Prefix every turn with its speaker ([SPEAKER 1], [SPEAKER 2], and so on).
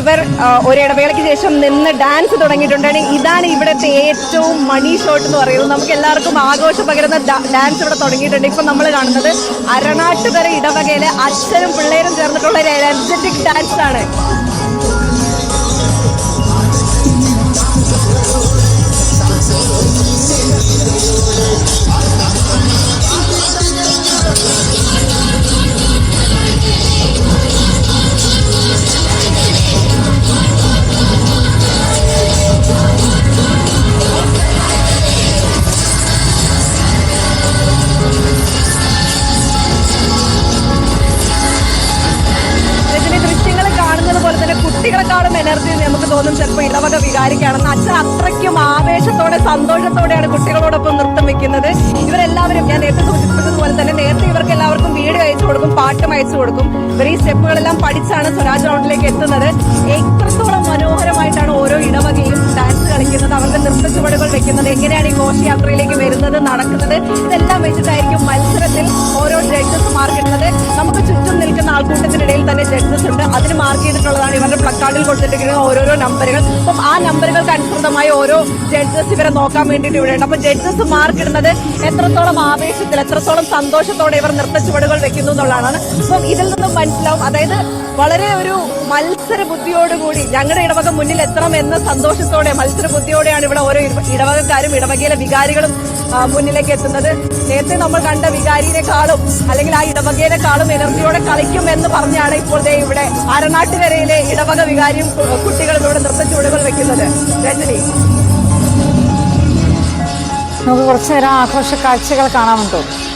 [SPEAKER 1] ഇവർ ഒരിടവേളയ്ക്ക് ശേഷം നിന്ന് ഡാൻസ് തുടങ്ങിയിട്ടുണ്ട്. ഇതാണ് ഇവിടുത്തെ ഏറ്റവും മണി ഷോട്ട് എന്ന് പറയുന്നത്. നമുക്ക് എല്ലാവർക്കും ആഘോഷം പകരുന്ന ഡാൻസ് ഇവിടെ തുടങ്ങിയിട്ടുണ്ട്. ഇപ്പം നമ്മൾ കാണുന്നത് അരണാട്ടുകര ഇടവകയിലെ അച്ഛനും പിള്ളേരും ചേർന്നിട്ടുള്ള ഒരു എനർജറ്റിക് ഡാൻസ് തോന്നും ചിലപ്പോൾ ഇടവക വികാരിക്കാണെന്ന് അച്ഛൻ അത്രയ്ക്കും ആവേശത്തോടെ സന്തോഷത്തോടെയാണ് കുട്ടികളോടൊപ്പം നൃത്തം വെക്കുന്നത്. ഇവരെല്ലാവരും ഞാൻ നേരത്തെ സൂചിപ്പിച്ചതുപോലെ തന്നെ നേരത്തെ ഇവർക്ക് എല്ലാവർക്കും വീഡിയോ അയച്ചു കൊടുക്കും പാട്ടും അയച്ചു കൊടുക്കും. ഇവർ ഈ സ്റ്റെപ്പുകളെല്ലാം പഠിച്ചാണ് സ്വരാജ് റൗണ്ടിലേക്ക് എത്തുന്നത്. എത്രത്തോളം മനോഹരമായിട്ടാണ് ഓരോ ഇടവകയും ഡാൻസ് കളിക്കുന്നത് അവരുടെ നൃത്ത ചുവടുകൾ വെക്കുന്നത് എങ്ങനെയാണ് ഈ ഘോഷയാത്രയിലേക്ക് വരുന്നത് നടക്കുന്നത് ഇതെല്ലാം വെച്ചിട്ടായിരിക്കും മത്സരത്തിൽ തന്നെ ഉണ്ട്. അതിന് മാർക്ക് ചെയ്തിട്ടുള്ളതാണ് ഇവരുടെ പ്ലക്കാർഡിൽ കൊടുത്തിട്ടിരിക്കുന്ന ഓരോരോ നമ്പറുകൾ അപ്പം ആ നമ്പറുകൾക്ക് അനുസൃതമായി ഓരോ ജഡ്ജസ് ഇവരെ നോക്കാൻ വേണ്ടിയിട്ട് ഇവിടെ ഉണ്ട് അപ്പം ജഡ്ജസ് മാർക്ക് ഇടുന്നത് എത്രത്തോളം ആവേശത്തിൽ എത്രത്തോളം സന്തോഷത്തോടെ ഇവർ നൃത്ത ചുവടുകൾ വെക്കുന്നു എന്നുള്ളതാണ്. അപ്പം ഇതിൽ നിന്നും മനസ്സിലാവും. അതായത് വളരെ ഒരു മത്സര ബുദ്ധിയോടുകൂടി ഞങ്ങളുടെ ഇടവക മുന്നിൽ എത്തണം എന്ന സന്തോഷത്തോടെ മത്സര ബുദ്ധിയോടെയാണ് ഇവിടെ ഓരോ ഇടവകക്കാരും ഇടവകയിലെ വികാരികളും മുന്നിലേക്ക് എത്തുന്നത്. നേരത്തെ നമ്മൾ കണ്ട വികാരിയെക്കാളും അല്ലെങ്കിൽ ആ ഇടവകയിലെക്കാളും എനർജിയോടെ കളിക്കും എന്ന് പറഞ്ഞാണ് ഇപ്പോൾ ദേ ഇവിടെ അരനാട്ടുകരയിലെ ഇടവക വികാരിയും കുട്ടികളിലൂടെ നൃത്തച്ചുവടുകൾ നൃത്ത ചുവടുകൾ വെക്കുന്നത്. രജനി.
[SPEAKER 2] നമുക്ക് കുറച്ചു നേരം ആഘോഷ കാഴ്ചകൾ കാണാമെന്ന് തോന്നുന്നു.